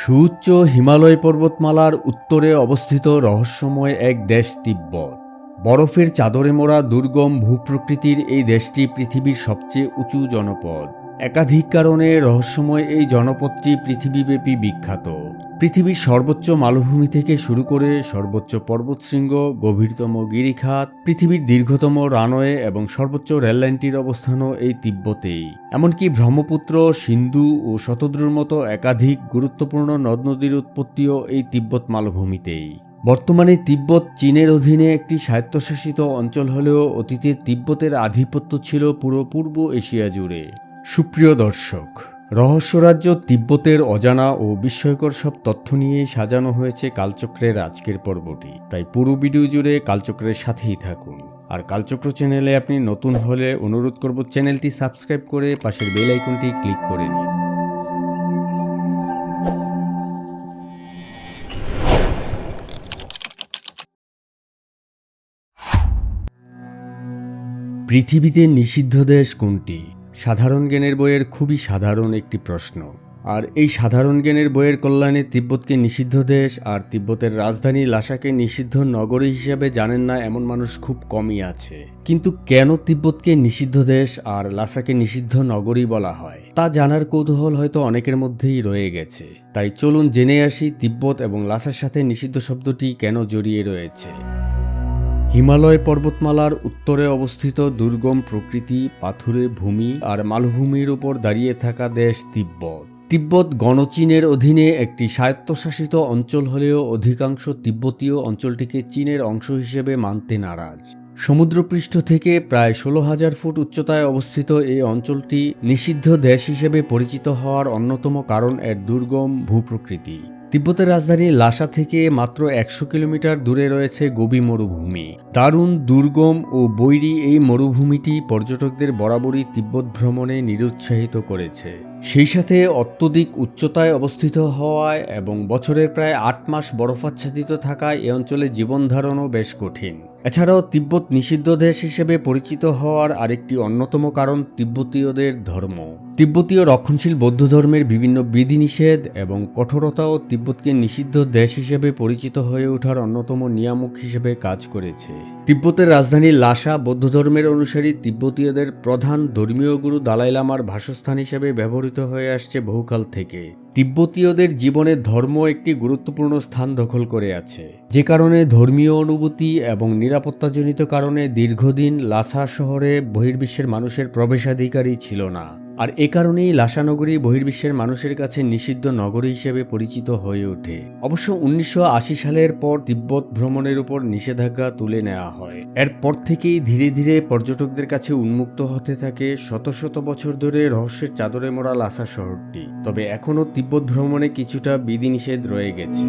সুউচ্চ হিমালয় পর্বতমালার উত্তরে অবস্থিত রহস্যময় এক দেশ তিব্বত। বরফের চাদরে মোড়া দুর্গম ভূপ্রকৃতির এই দেশটি পৃথিবীর সবচেয়ে উঁচু জনপদ। একাধিক কারণে রহস্যময় এই জনপদটি পৃথিবীব্যাপী বিখ্যাত। পৃথিবীর সর্বোচ্চ মালভূমি থেকে শুরু করে সর্বোচ্চ পর্বতশৃঙ্গ গভীরতম গিরিখাত, পৃথিবীর দীর্ঘতম রানওয়ে এবং সর্বোচ্চ রেললাইনটির অবস্থানও এই তিব্বতেই। এমনকি ব্রহ্মপুত্র, সিন্ধু ও শতদ্রুর মতো একাধিক গুরুত্বপূর্ণ নদ নদীর উৎপত্তিও এই তিব্বত মালভূমিতেই। বর্তমানে তিব্বত চীনের অধীনে একটি স্বায়ত্তশাসিত অঞ্চল হলেও অতীতে তিব্বতের আধিপত্য ছিল পুরো পূর্ব এশিয়া জুড়ে। সুপ্রিয় দর্শক রহস্যরাজ্য, তিব্বতের অজানা ও বিস্ময়কর সব তথ্য নিয়ে সাজানো হয়েছে কালচক্রের আজকের পর্বটি। তাই পুরো ভিডিও জুড়ে কালচক্রের সাথেই থাকুন। আর কালচক্র চ্যানেলে আপনি নতুন হলে অনুরোধ করব চ্যানেলটি সাবস্ক্রাইব করে পাশের বেল আইকনটি ক্লিক করে নিন। পৃথিবীতে নিষিদ্ধ দেশ কোনটি? সাধারণ জ্ঞানের বইয়ের খুবই সাধারণ একটি প্রশ্ন। আর এই সাধারণ জ্ঞানের বইয়ের কল্যাণে তিব্বতকে নিষিদ্ধ দেশ আর তিব্বতের রাজধানী লাসাকে নিষিদ্ধ নগরী হিসেবে জানেন না এমন মানুষ খুব কমই আছে। কিন্তু কেন তিব্বতকে নিষিদ্ধ দেশ আর লাসাকে নিষিদ্ধ নগরী বলা হয়? তা জানার কৌতূহল হয়তো অনেকের মধ্যেই রয়ে গেছে। তাই চলুন জেনে আসি তিব্বত এবং লাসার সাথে নিষিদ্ধ শব্দটি কেন জড়িয়ে রয়েছে। হিমালয় পর্বতমালার উত্তরে অবস্থিত দুর্গম প্রকৃতি, পাথুরে ভূমি আর মালভূমির উপর দাঁড়িয়ে থাকা দেশ তিব্বত। তিব্বত গণচীনের অধীনে একটি স্বায়ত্তশাসিত অঞ্চল হলেও অধিকাংশ তিব্বতীয় অঞ্চলটিকে চীনের অংশ হিসেবে মানতে নারাজ। সমুদ্রপৃষ্ঠ থেকে প্রায় ষোলো হাজার ফুট উচ্চতায় অবস্থিত এই অঞ্চলটি নিষিদ্ধ দেশ হিসেবে পরিচিত হওয়ার অন্যতম কারণ এর দুর্গম ভূপ্রকৃতি। তিব্বতের রাজধানী লাসা থেকে মাত্র একশো কিলোমিটার দূরে রয়েছে গোবি মরুভূমি। দারুণ, দুর্গম ও বৈরি এই মরুভূমিটি পর্যটকদের বরাবরই তিব্বত ভ্রমণে নিরুৎসাহিত করেছে। সেই সাথে অত্যধিক উচ্চতায় অবস্থিত হওয়ায় এবং বছরের প্রায় আট মাস বরফাচ্ছাদিত থাকায় এ অঞ্চলে জীবনধারণও বেশ কঠিন। এছাড়াও তিব্বত নিষিদ্ধ দেশ হিসেবে পরিচিত হওয়ার আরেকটি অন্যতম কারণ তিব্বতীয়দের ধর্ম। তিব্বতীয় রক্ষণশীল বৌদ্ধ ধর্মের বিভিন্ন বিধিনিষেধ এবং কঠোরতাও তিব্বতকে নিষিদ্ধ দেশ হিসেবে পরিচিত হয়ে ওঠার অন্যতম নিয়ামক হিসেবে কাজ করেছে। তিব্বতের রাজধানী লাসা বৌদ্ধ ধর্মের অনুসারী তিব্বতীয়দের প্রধান ধর্মীয় গুরু দালাই লামার বাসস্থান হিসেবে ব্যবহৃত হয়ে আসছে বহুকাল থেকে। তিব্বতীয়দের জীবনে ধর্ম একটি গুরুত্বপূর্ণ স্থান দখল করে আছে। যে কারণে ধর্মীয় অনুভূতি এবং নিরাপত্তাজনিত কারণে দীর্ঘদিন লাসা শহরে বহির্বিশ্বের মানুষের প্রবেশাধিকারী ছিল না। আর এ কারণেই লাসানগরী বহির্বিশ্বের মানুষের কাছে নিষিদ্ধ নগরী হিসেবে পরিচিত হয়ে ওঠে। অবশ্য উনিশশো আশি সালের পর তিব্বত ভ্রমণের উপর নিষেধাজ্ঞা তুলে নেওয়া হয়। এরপর থেকেই ধীরে ধীরে পর্যটকদের কাছে উন্মুক্ত হতে থাকে শত শত বছর ধরে রহস্যের চাদরে মোড়া লাসা শহরটি। তবে এখনও তিব্বত ভ্রমণে কিছুটা বিধিনিষেধ রয়ে গেছে।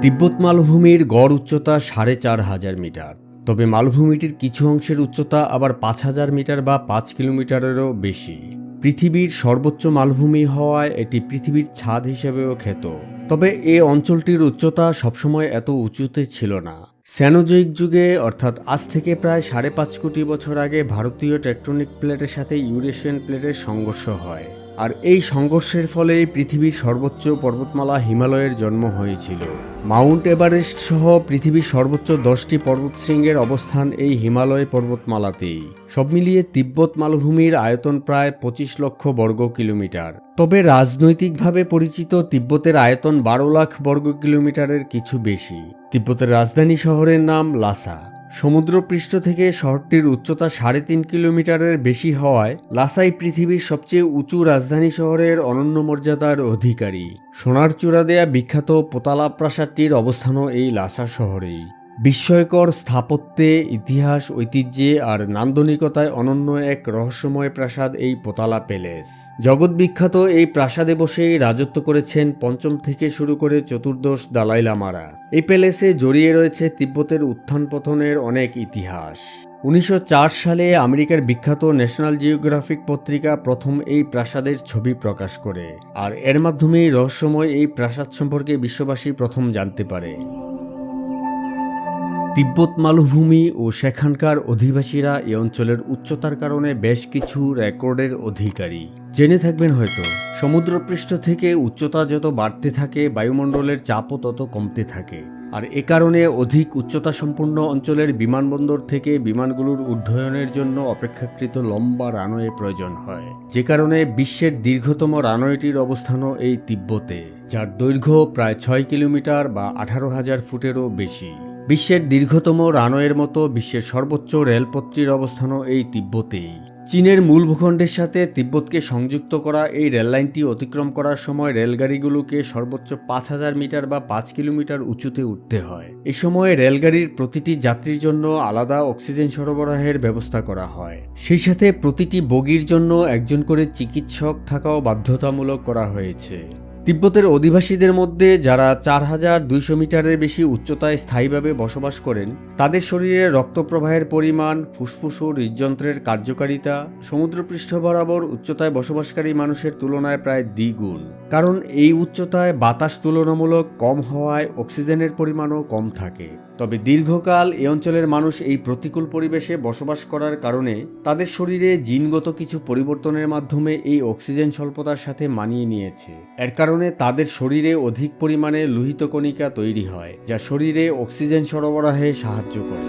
তিব্বত মালভূমির গড় উচ্চতা সাড়ে চার হাজার মিটার। তবে মালভূমিটির কিছু অংশের উচ্চতা আবার পাঁচ হাজার মিটার বা পাঁচ কিলোমিটারেরও বেশি। পৃথিবীর সর্বোচ্চ মালভূমি হওয়ায় এটি পৃথিবীর ছাদ হিসেবেও খ্যাত। তবে এ অঞ্চলটির উচ্চতা সবসময় এত উঁচুতে ছিল না। স্যানোজয়িক যুগে, অর্থাৎ আজ থেকে প্রায় সাড়ে পাঁচ কোটি বছর আগে, ভারতীয় টেকটনিক প্লেটের সাথে ইউরেশিয়ান প্লেটের সংঘর্ষ হয়। আর এই সংঘর্ষের ফলে পৃথিবীর সর্বোচ্চ পর্বতমালা হিমালয়ের জন্ম হয়েছিল। মাউন্ট এভারেস্ট সহ পৃথিবীর সর্বোচ্চ দশটি পর্বতশৃঙ্গের অবস্থান এই হিমালয় পর্বতমালাতেই। সব মিলিয়ে তিব্বত মালভূমির আয়তন প্রায় পঁচিশ লক্ষ বর্গ কিলোমিটার। তবে রাজনৈতিকভাবে পরিচিত তিব্বতের আয়তন বারো লাখ বর্গ কিলোমিটারের কিছু বেশি। তিব্বতের রাজধানী শহরের নাম লাসা। সমুদ্রপৃষ্ঠ থেকে শহরটির উচ্চতা সাড়ে তিন কিলোমিটারের বেশি হওয়ায় লাসাই পৃথিবীর সবচেয়ে উঁচু রাজধানী শহরের অনন্য মর্যাদার অধিকারী। সোনার চূড়া দেয়া বিখ্যাত পোতালা প্রাসাদটির অবস্থানও এই লাসা শহরেই। বিস্ময়কর স্থাপত্যে, ইতিহাস, ঐতিহ্যে আর নান্দনিকতায় অনন্য এক রহস্যময় প্রাসাদ এই পোতালা প্যালেস। জগৎ বিখ্যাত এই প্রাসাদে বসেই রাজত্ব করেছেন পঞ্চম থেকে শুরু করে চতুর্দশ দালাই লামারা। এই প্যালেসে জড়িয়ে রয়েছে তিব্বতের উত্থান পতনের অনেক ইতিহাস। উনিশশো চার সালে আমেরিকার বিখ্যাত ন্যাশনাল জিওগ্রাফিক পত্রিকা প্রথম এই প্রাসাদের ছবি প্রকাশ করে, আর এর মাধ্যমেই রহস্যময় এই প্রাসাদ সম্পর্কে বিশ্ববাসী প্রথম জানতে পারে। তিব্বত মালভূমি ও সেখানকার অধিবাসীরা এ অঞ্চলের উচ্চতার কারণে বেশ কিছু রেকর্ডের অধিকারী। জেনে থাকবেন হয়তো, সমুদ্রপৃষ্ঠ থেকে উচ্চতা যত বাড়তে থাকে, বায়ুমণ্ডলের চাপও তত কমতে থাকে। আর এ কারণে অধিক উচ্চতা সম্পন্ন অঞ্চলের বিমানবন্দর থেকে বিমানগুলোর উড্ডয়নের জন্য অপেক্ষাকৃত লম্বা রানওয়ে প্রয়োজন হয়। যে কারণে বিশ্বের দীর্ঘতম রানওয়েটির অবস্থানও এই তিব্বতে, যার দৈর্ঘ্য প্রায় ছয় কিলোমিটার বা আঠারো হাজার ফুটেরও বেশি। বিশ্বের দীর্ঘতম রানওয়ের মতো বিশ্বের সর্বোচ্চ রেলপথটির অবস্থানও এই তিব্বতেই। চীনের মূল ভূখণ্ডের সাথে তিব্বতকে সংযুক্ত করা এই রেললাইনটি অতিক্রম করার সময় রেলগাড়িগুলোকে সর্বোচ্চ পাঁচ হাজার মিটার বা পাঁচ কিলোমিটার উঁচুতে উঠতে হয়। এ সময় রেলগাড়ির প্রতিটি যাত্রীর জন্য আলাদা অক্সিজেন সরবরাহের ব্যবস্থা করা হয়। সেই সাথে প্রতিটি বগির জন্য একজন করে চিকিৎসক থাকাও বাধ্যতামূলক করা হয়েছে। তিব্বতের অধিবাসীদের মধ্যে যারা চার হাজার দুইশো মিটারের বেশি উচ্চতায় স্থায়ীভাবে বসবাস করেন, তাদের শরীরে রক্তপ্রবাহের পরিমাণ, ফুসফুস ও হৃদযন্ত্রের কার্যকারিতা, সমুদ্রপৃষ্ঠ বরাবর উচ্চতায় বসবাসকারী মানুষের তুলনায় প্রায় দ্বিগুণ। কারণ এই উচ্চতায় বাতাস তুলনামূলক কম হওয়ায় অক্সিজেনের পরিমাণও কম থাকে। তবে দীর্ঘকাল এই অঞ্চলের মানুষ এই প্রতিকূল পরিবেশে বসবাস করার কারণে তাদের শরীরে জিনগত কিছু পরিবর্তনের মাধ্যমে এই অক্সিজেন স্বল্পতার সাথে মানিয়ে নিয়েছে। এর কারণে তাদের শরীরে অধিক পরিমাণে লোহিত কণিকা তৈরি হয়, যা শরীরে অক্সিজেন সরবরাহে সাহায্য করে।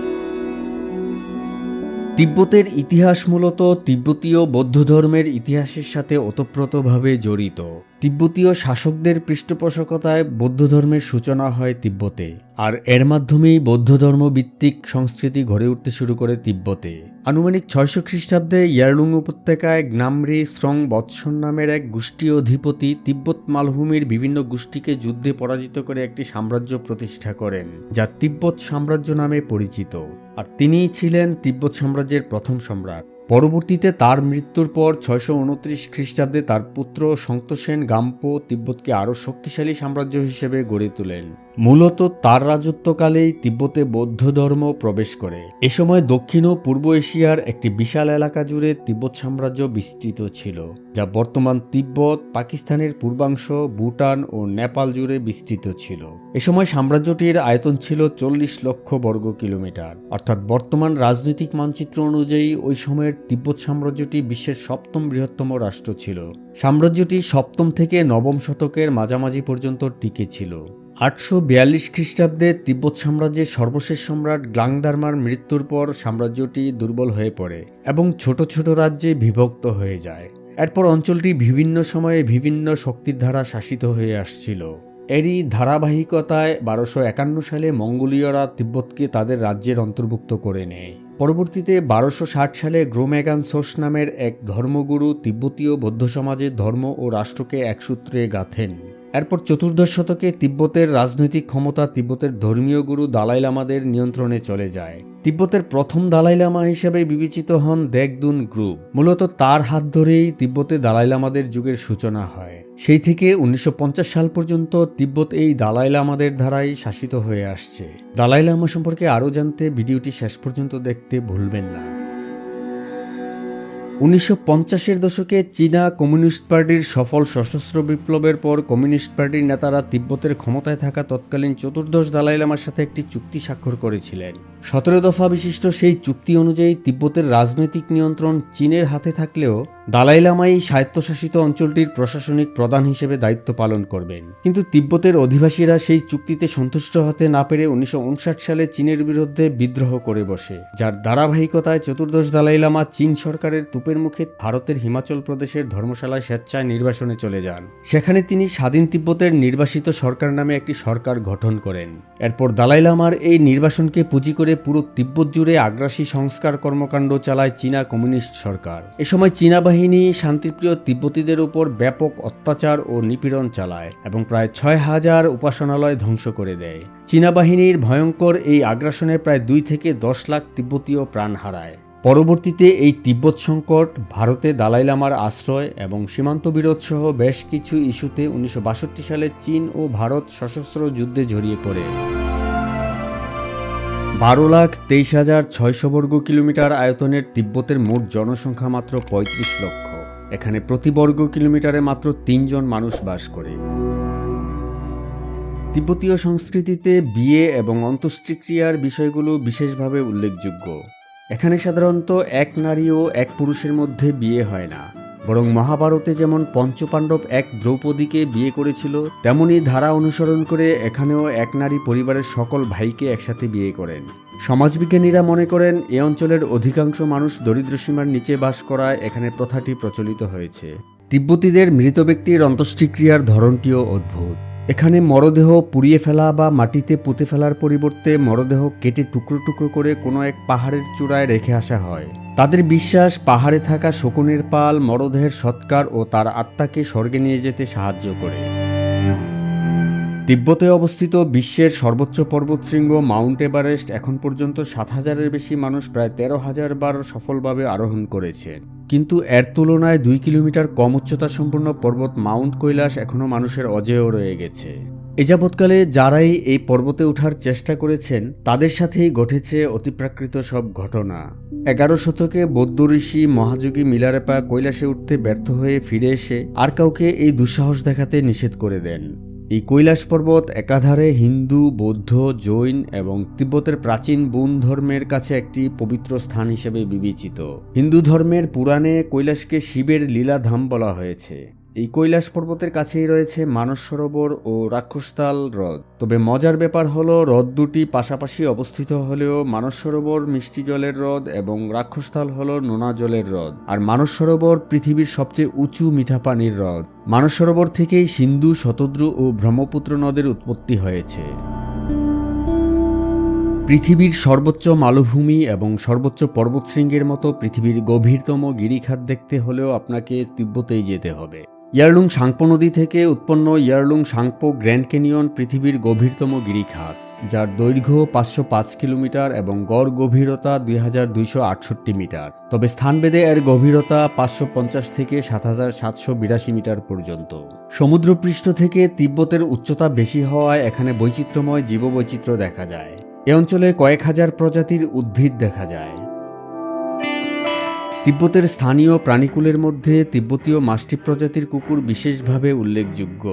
তিব্বতের ইতিহাস মূলত তিব্বতীয় বৌদ্ধ ধর্মের ইতিহাসের সাথে ওতপ্রোতভাবে জড়িত। তিব্বতীয় শাসকদের পৃষ্ঠপোষকতায় বৌদ্ধ ধর্মের সূচনা হয় তিব্বতে, আর এর মাধ্যমেই বৌদ্ধ ধর্ম ভিত্তিক সংস্কৃতি গড়ে উঠতে শুরু করে তিব্বতে। আনুমানিক ছয়শো খ্রিস্টাব্দে ইয়ারলুং উপত্যকায় গ্নামরি শ্রং বৎসন নামের এক গোষ্ঠী অধিপতি তিব্বত মালভূমির বিভিন্ন গোষ্ঠীকে যুদ্ধে পরাজিত করে একটি সাম্রাজ্য প্রতিষ্ঠা করেন, যা তিব্বত সাম্রাজ্য নামে পরিচিত। আর তিনিই ছিলেন তিব্বত সাম্রাজ্যের প্রথম সম্রাট। পরবর্তীতে তার মৃত্যুর পর ছয়শো উনত্রিশ খ্রিস্টাব্দে তার পুত্র সন্তোষেন গাম্পো তিব্বতকে আরও শক্তিশালী সাম্রাজ্য হিসেবে গড়ে তোলেন। মূলত তার রাজত্বকালেই তিব্বতে বৌদ্ধ ধর্ম প্রবেশ করে। এ সময় দক্ষিণ ও পূর্ব এশিয়ার একটি বিশাল এলাকা জুড়ে তিব্বত সাম্রাজ্য বিস্তৃত ছিল, যা বর্তমান তিব্বত, পাকিস্তানের পূর্বাংশ, ভুটান ও নেপাল জুড়ে বিস্তৃত ছিল। এ সময় সাম্রাজ্যটির আয়তন ছিল চল্লিশ লক্ষ বর্গ কিলোমিটার। অর্থাৎ বর্তমান রাজনৈতিক মানচিত্র অনুযায়ী ওই সময়ের তিব্বত সাম্রাজ্যটি বিশ্বের সপ্তম বৃহত্তম রাষ্ট্র ছিল। সাম্রাজ্যটি সপ্তম থেকে নবম শতকের মাঝামাঝি পর্যন্ত টিকে ছিল। আটশো বিয়াল্লিশ খ্রিস্টাব্দে তিব্বত সাম্রাজ্যের সর্বশেষ সম্রাট গ্লাংদার্মার মৃত্যুর পর সাম্রাজ্যটি দুর্বল হয়ে পড়ে এবং ছোট ছোট রাজ্যে বিভক্ত হয়ে যায়। এরপর অঞ্চলটি বিভিন্ন সময়ে বিভিন্ন শক্তির দ্বারা শাসিত হয়ে আসছিল। এরই ধারাবাহিকতায় বারোশো একান্ন সালে মঙ্গোলীয়রা তিব্বতকে তাদের রাজ্যের অন্তর্ভুক্ত করে নেয়। পরবর্তীতে বারোশো ষাট সালে গ্রোম্যাগান সোস নামের এক ধর্মগুরু তিব্বতীয় বৌদ্ধ সমাজের ধর্ম ও রাষ্ট্রকে এক সূত্রে গাঁথেন। এরপর চতুর্দশ শতকে তিব্বতের রাজনৈতিক ক্ষমতা তিব্বতের ধর্মীয় গুরু দালাই লামাদের নিয়ন্ত্রণে চলে যায়। তিব্বতের প্রথম দালাই লামা হিসেবে বিবেচিত হন দেগদুন গ্রুপ মূলত তার হাত ধরেই তিব্বতে দালাই লামাদের যুগের সূচনা হয়। সেই থেকে উনিশশো পঞ্চাশ সাল পর্যন্ত তিব্বত এই দালাই লামাদের ধারায় শাসিত হয়ে আসছে। দালাই লামা সম্পর্কে আরও জানতে ভিডিওটি শেষ পর্যন্ত দেখতে ভুলবেন না। উনিশশো পঞ্চাশের দশকে চীনা কমিউনিস্ট পার্টির সফল সশস্ত্র বিপ্লবের পর কমিউনিস্ট পার্টির নেতারা তিব্বতের ক্ষমতায় থাকা তৎকালীন চতুর্দশ দালাই লামার সাথে একটি চুক্তি স্বাক্ষর করেছিলেন। সতেরো দফা বিশিষ্ট সেই চুক্তি অনুযায়ী তিব্বতের রাজনৈতিক নিয়ন্ত্রণ চীনের হাতে থাকলেও দালাই লামাই স্বায়ত্তশাসিত অঞ্চলটির প্রশাসনিক প্রধান হিসেবে দায়িত্ব পালন করবেন। কিন্তু তিব্বতের অধিবাসীরা সেই চুক্তিতে সন্তুষ্ট হতে না পেরে উনিশশো সালে চীনের বিরুদ্ধে বিদ্রোহ করে বসে, যার ধারাবাহিকতায় চতুর্দশ দালাই লামা চীন সরকারের তুপের মুখে ভারতের হিমাচল প্রদেশের ধর্মশালায় স্বেচ্ছায় নির্বাসনে চলে যান। সেখানে তিনি স্বাধীন তিব্বতের নির্বাসিত সরকার নামে একটি সরকার গঠন করেন। এরপর দালাই লামার এই নির্বাসনকে পুঁজি করে পুরো তিব্বত জুড়ে আগ্রাসী সংস্কার কর্মকাণ্ড চালায় চীনা কমিউনিস্ট সরকার। এ সময় চীনা শান্তিপ্রিয় তিব্বতীদের উপর ব্যাপক অত্যাচার ও নিপীড়ন চালায় এবং প্রায় ছয় হাজার উপাসনালয় ধ্বংস করে দেয়। চীনা বাহিনীর ভয়ঙ্কর এই আগ্রাসনে প্রায় দুই থেকে দশ লাখ তিব্বতীয় প্রাণ হারায়। পরবর্তীতে এই তিব্বত সংকট ভারতে দালাই লামার আশ্রয় এবং সীমান্ত বিরোধ সহ বেশ কিছু ইস্যুতে উনিশশো বাষট্টি সালে চীন ও ভারত সশস্ত্র যুদ্ধে জড়িয়ে পড়ে। বারো লাখ তেইশ হাজার ছয়শো বর্গ কিলোমিটার আয়তনের তিব্বতের মোট জনসংখ্যা মাত্র পঁয়ত্রিশ লক্ষ। এখানে প্রতি বর্গ কিলোমিটারে মাত্র তিনজন মানুষ বাস করে। তিব্বতীয় সংস্কৃতিতে বিয়ে এবং অন্ত্যেষ্টিক্রিয়ার বিষয়গুলো বিশেষভাবে উল্লেখযোগ্য। এখানে সাধারণত এক নারী ও এক পুরুষের মধ্যে বিয়ে হয় না। বরং মহাভারতে যেমন পঞ্চপাণ্ডব এক দ্রৌপদীকে বিয়ে করেছিল তেমনই ধারা অনুসরণ করে এখানেও এক নারী পরিবারের সকল ভাইকে একসাথে বিয়ে করেন। সমাজবিজ্ঞানীরা মনে করেন, এ অঞ্চলের অধিকাংশ মানুষ দরিদ্রসীমার নিচে বাস করায় এখানে প্রথাটি প্রচলিত হয়েছে। তিব্বতীদের মৃত ব্যক্তির অন্ত্যেষ্টিক্রিয়ার ধরনটিও অদ্ভুত। এখানে মরদেহ পুড়িয়ে ফেলা বা মাটিতে পুঁতে ফেলার পরিবর্তে মরদেহ কেটে টুকরো টুকরো করে কোনো এক পাহাড়ের চূড়ায় রেখে আসা হয়। তাদের বিশ্বাস, পাহাড়ে থাকা শকুনের পাল, মরদেহের সৎকার ও তার আত্মাকে স্বর্গে নিয়ে যেতে সাহায্য করে। তিব্বতে অবস্থিত বিশ্বের সর্বোচ্চ পর্বতশৃঙ্গ মাউন্ট এভারেস্ট এখন পর্যন্ত সাত হাজারের বেশি মানুষ প্রায় তেরো হাজার বার সফলভাবে আরোহণ করেছে। কিন্তু এর তুলনায় দুই কিলোমিটার কম উচ্চতা সম্পন্ন পর্বত মাউন্ট কৈলাস এখনও মানুষের অজেয় রয়ে গেছে। এ যাবৎকালে যারাই এই পর্বতে ওঠার চেষ্টা করেছেন, তাদের সাথেই ঘটেছে অতিপ্রাকৃত সব ঘটনা। এগারো শতকে বৌদ্ধ ঋষি মহাযোগী মিলারেপা কৈলাসে উঠতে ব্যর্থ হয়ে ফিরে এসে আর কাউকে এই দুঃসাহস দেখাতে নিষেধ করে দেন। এই কৈলাস পর্বত একাধারে হিন্দু, বৌদ্ধ, জৈন এবং তিব্বতের প্রাচীন বুন ধর্মের কাছে একটি পবিত্র স্থান হিসেবে বিবেচিত। হিন্দু ধর্মের পুরাণে কৈলাসকে শিবের লীলাধাম বলা হয়েছে। এই কৈলাস পর্বতের কাছেই রয়েছে মানস সরোবর ও রাক্ষসতাল হ্রদ। তবে মজার ব্যাপার হলো, হ্রদ দুটি পাশাপাশি অবস্থিত হলেও মানস সরোবর মিষ্টি জলের হ্রদ এবং রাক্ষসতাল হলো নোনা জলের হ্রদ। আর মানস সরোবর পৃথিবীর সবচেয়ে উঁচু মিঠা পানির হ্রদ। মানস সরোবর থেকেই সিন্ধু, শতদ্রু ও ব্রহ্মপুত্র নদের উৎপত্তি হয়েছে। পৃথিবীর সর্বোচ্চ মালভূমি এবং সর্বোচ্চ পর্বতশৃঙ্গের মতো পৃথিবীর গভীরতম গিরিখাত দেখতে হলেও আপনাকে তিব্বতেই যেতে হবে। ইয়ারলুং সাংপো নদী থেকে উৎপন্ন ইয়ারলুং সাংপো গ্র্যান্ড ক্যানিয়ন পৃথিবীর গভীরতম গিরিখাত, যার দৈর্ঘ্য পাঁচশো পাঁচ কিলোমিটার এবং গড় গভীরতা দুই হাজার দুইশো আটষট্টি মিটার। তবে স্থানভেদে এর গভীরতা পাঁচশো পঞ্চাশ থেকে সাত হাজার সাতশো বিরাশি মিটার পর্যন্ত। সমুদ্রপৃষ্ঠ থেকে তিব্বতের উচ্চতা বেশি হওয়ায় এখানে বৈচিত্র্যময় জীববৈচিত্র্য দেখা যায়। এ অঞ্চলে কয়েক হাজার প্রজাতির উদ্ভিদ দেখা যায়। তিব্বতের স্থানীয় প্রাণীকুলের মধ্যে তিব্বতীয় মাস্টিপ প্রজাতির কুকুর বিশেষভাবে উল্লেখযোগ্য।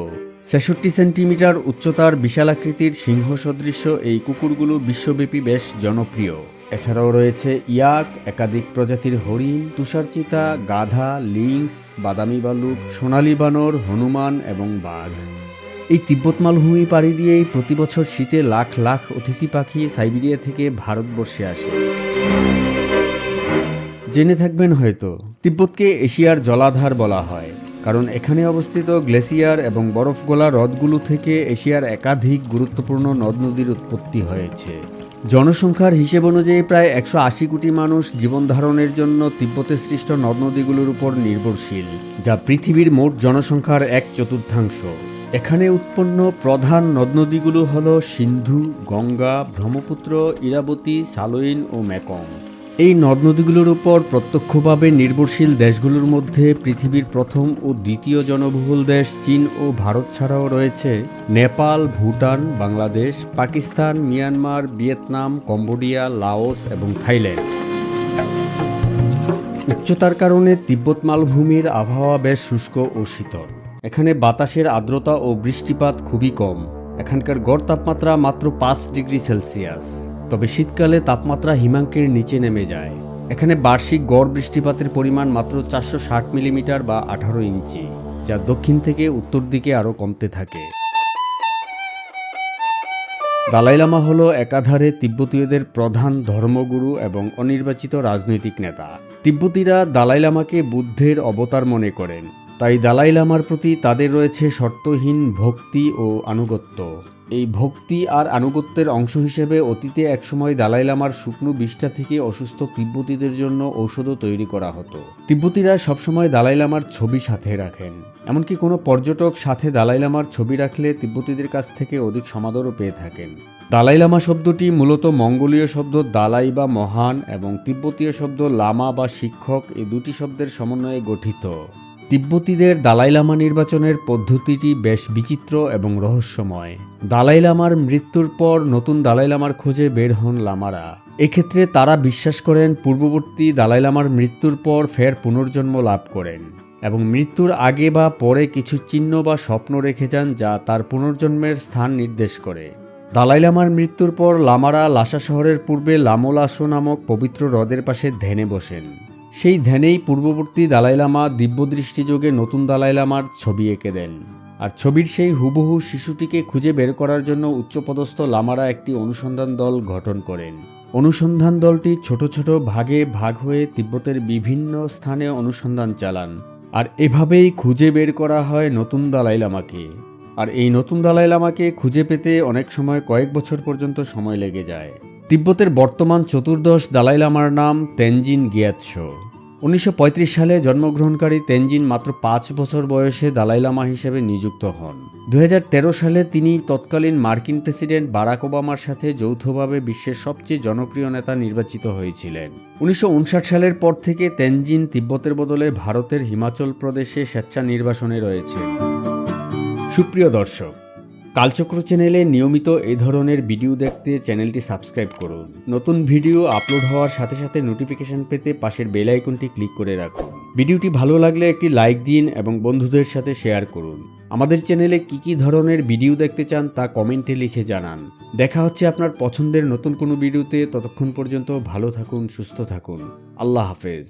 ছেষট্টি সেন্টিমিটার উচ্চতার বিশালাকৃতির সিংহ সদৃশ্য এই কুকুরগুলো বিশ্বব্যাপী বেশ জনপ্রিয়। এছাড়াও রয়েছে ইয়াক, একাধিক প্রজাতির হরিণ, তুষারচিতা, গাধা, লিংস, বাদামি বালুক, সোনালী বানর, হনুমান এবং বাঘ। এই তিব্বত মালভূমি পাড়ি দিয়েই প্রতি বছর শীতে লাখ লাখ অতিথি পাখি সাইবেরিয়া থেকে ভারতবর্ষে আসে। জেনে থাকবেন হয়তো, তিব্বতকে এশিয়ার জলাধার বলা হয়, কারণ এখানে অবস্থিত গ্লেসিয়ার এবং বরফ গলা হ্রদগুলো থেকে এশিয়ার একাধিক গুরুত্বপূর্ণ নদ নদীর উৎপত্তি হয়েছে। জনসংখ্যার হিসেব অনুযায়ী প্রায় একশো আশি কোটি মানুষ জীবন ধারণের জন্য তিব্বতে সৃষ্ট নদ নদীগুলোর উপর নির্ভরশীল, যা পৃথিবীর মোট জনসংখ্যার এক চতুর্থাংশ। এখানে উৎপন্ন প্রধান নদ নদীগুলো হল সিন্ধু, গঙ্গা, ব্রহ্মপুত্র, ইরাবতী, সালোইন ও মেকং। এই নদ নদীগুলোর উপর প্রত্যক্ষভাবে নির্ভরশীল দেশগুলোর মধ্যে পৃথিবীর প্রথম ও দ্বিতীয় জনবহুল দেশ চীন ও ভারত ছাড়াও রয়েছে Nepal, Bhutan, Bangladesh, Pakistan, Myanmar, Vietnam, Cambodia, Laos এবং থাইল্যান্ড। উচ্চতার কারণে তিব্বত মালভূমির আবহাওয়া বেশ শুষ্ক ও শীতল। এখানে বাতাসের আর্দ্রতা ও বৃষ্টিপাত খুবই কম। এখানকার গড় তাপমাত্রা মাত্র পাঁচ ডিগ্রি সেলসিয়াস। তবে শীতকালে তাপমাত্রা হিমাঙ্কের নিচে নেমে যায়। এখানে বার্ষিক গড় বৃষ্টিপাতের পরিমাণ মাত্র চারশো ষাট মিলিমিটার বা আঠারো ইঞ্চি, যা দক্ষিণ থেকে উত্তর দিকে আরও কমতে থাকে। দালাই লামা হল একাধারে তিব্বতীয়দের প্রধান ধর্মগুরু এবং অনির্বাচিত রাজনৈতিক নেতা। তিব্বতীরা দালাই লামাকে বুদ্ধের অবতার মনে করেন। তাই দালাই লামার প্রতি তাদের রয়েছে শর্তহীন ভক্তি ও আনুগত্য। এই ভক্তি আর আনুগত্যের অংশ হিসেবে অতীতে একসময় দালাই লামার শুকনো বিষ্ঠা থেকে অসুস্থ তিব্বতীদের জন্য ঔষধও তৈরি করা হতো। তিব্বতীরা সবসময় দালাই লামার ছবি সাথে রাখেন। এমনকি কোনো পর্যটক সাথে দালাই লামার ছবি রাখলে তিব্বতীদের কাছ থেকে অধিক সমাদরও পেয়ে থাকেন। দালাই লামা শব্দটি মূলত মঙ্গোলীয় শব্দ দালাই বা মহান এবং তিব্বতীয় শব্দ লামা বা শিক্ষক এই দুটি শব্দের সমন্বয়ে গঠিত। তিব্বতীদের দালাই লামা নির্বাচনের পদ্ধতিটি বেশ বিচিত্র এবং রহস্যময়। দালাই লামার মৃত্যুর পর নতুন দালাই লামার খোঁজে বের হন লামারা। এক্ষেত্রে তারা বিশ্বাস করেন পূর্ববর্তী দালাই লামার মৃত্যুর পর ফের পুনর্জন্ম লাভ করেন এবং মৃত্যুর আগে বা পরে কিছু চিহ্ন বা স্বপ্ন রেখে যান যা তার পুনর্জন্মের স্থান নির্দেশ করে। দালাই লামার মৃত্যুর পর লামারা লাসা শহরের পূর্বে লামোলাসো নামক পবিত্র হ্রদের পাশে ধ্যানে বসেন। সেই ধ্যানেই পূর্ববর্তী দালাই লামা দিব্যদৃষ্টিযোগে নতুন দালাই লামার ছবি এঁকে দেন। আর ছবির সেই হুবহু শিশুটিকে খুঁজে বের করার জন্য উচ্চপদস্থ লামারা একটি অনুসন্ধান দল গঠন করেন। অনুসন্ধান দলটি ছোট ছোট ভাগে ভাগ হয়ে তিব্বতের বিভিন্ন স্থানে অনুসন্ধান চালান। আর এভাবেই খুঁজে বের করা হয় নতুন দালাই লামাকে আর এই নতুন দালাই লামাকে খুঁজে পেতে অনেক সময় কয়েক বছর পর্যন্ত সময় লেগে যায়। তিব্বতের বর্তমান চতুর্দশ দালাই লামার নাম তেনজিন গিয়াৎসো উনিশশো সালে জন্মগ্রহণকারী তেনজিন মাত্র পাঁচ বছর বয়সে দালাই লামা হিসেবে নিযুক্ত হন। দু হাজার তেরো সালে তিনি তৎকালীন মার্কিন প্রেসিডেন্ট বারাক ওবামার সাথে যৌথভাবে বিশ্বের সবচেয়ে জনপ্রিয় নেতা নির্বাচিত হয়েছিলেন। উনিশশো উনষাট সালের পর থেকে তেনজিন তিব্বতের বদলে ভারতের হিমাচল প্রদেশে স্বেচ্ছা নির্বাসনে রয়েছেন। সুপ্রিয় দর্শক কালচক্র চ্যানেলে নিয়মিত এই ধরনের ভিডিও দেখতে চ্যানেলটি সাবস্ক্রাইব করুন। নতুন ভিডিও আপলোড হওয়ার সাথে সাথে নোটিফিকেশন পেতে পাশের বেল আইকনটি ক্লিক করে রাখুন। ভিডিওটি ভালো লাগলে একটি লাইক দিন এবং বন্ধুদের সাথে শেয়ার করুন। আমাদের চ্যানেলে কি কি ধরনের ভিডিও দেখতে চান তা কমেন্টে লিখে জানান। দেখা হচ্ছে আপনার পছন্দের নতুন কোনো ভিডিওতে। ততক্ষণ পর্যন্ত ভালো থাকুন, সুস্থ থাকুন। আল্লাহ হাফেজ।